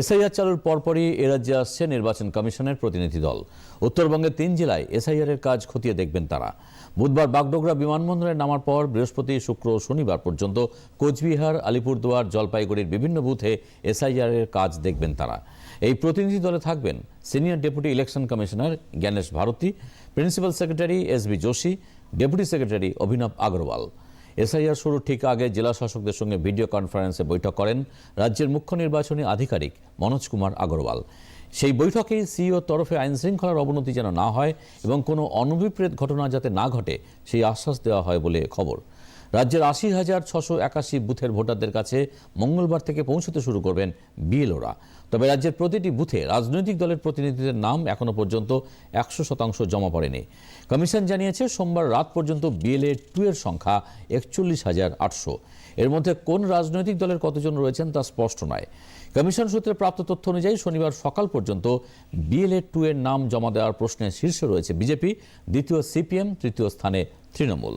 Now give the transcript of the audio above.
SIR চালুর পরপরই এ রাজ্যে আসছে নির্বাচন কমিশনের প্রতিনিধি দল। উত্তরবঙ্গের তিন জেলায় এসআইআর এর কাজ খতিয়ে দেখবেন তারা। বুধবার বাগডোগরা বিমানবন্দরে নামার পর বৃহস্পতি, শুক্র ও শনিবার পর্যন্ত কোচবিহার, আলিপুরদুয়ার, জলপাইগুড়ির বিভিন্ন বুথে এসআইআর এর কাজ দেখবেন তারা। এই প্রতিনিধি দলে থাকবেন senior deputy election commissioner Gyanesh Bharti, principal secretary S B Joshi, deputy secretary Abhinav Agarwal. SIR শুরু ঠিক আগে জেলা শাসকদের সঙ্গে ভিডিও কনফারেন্সে বৈঠক করেন রাজ্যের মুখ্য নির্বাচনী আধিকারিক মনোজ কুমার আগরওয়াল। সেই বৈঠকে সিইও তরফে আইন শৃঙ্খলার অবনতি যেন না হয় এবং কোনো অনভিপ্রেত ঘটনা যাতে না ঘটে, সেই আশ্বাস দেওয়া হয় বলে খবর। রাজ্যের আশি হাজার ছশো একাশি বুথের ভোটারদের কাছে মঙ্গলবার থেকে পৌঁছতে শুরু করবেন বিএলওরা। তবে রাজ্যের প্রতিটি বুথে রাজনৈতিক দলের প্রতিনিধিদের নাম এখনও পর্যন্ত একশো শতাংশ জমা পড়েনি। কমিশন জানিয়েছে, সোমবার রাত পর্যন্ত বিএলএ টু এর সংখ্যা একচল্লিশ হাজার আটশো। এর মধ্যে কোন রাজনৈতিক দলের কতজন রয়েছেন তা স্পষ্ট নয়। কমিশন সূত্রে প্রাপ্ত তথ্য অনুযায়ী, শনিবার সকাল পর্যন্ত বিএলএ টু এর নাম জমা দেওয়ার প্রশ্নে শীর্ষে রয়েছে বিজেপি, দ্বিতীয় সিপিএম, তৃতীয় স্থানে তৃণমূল।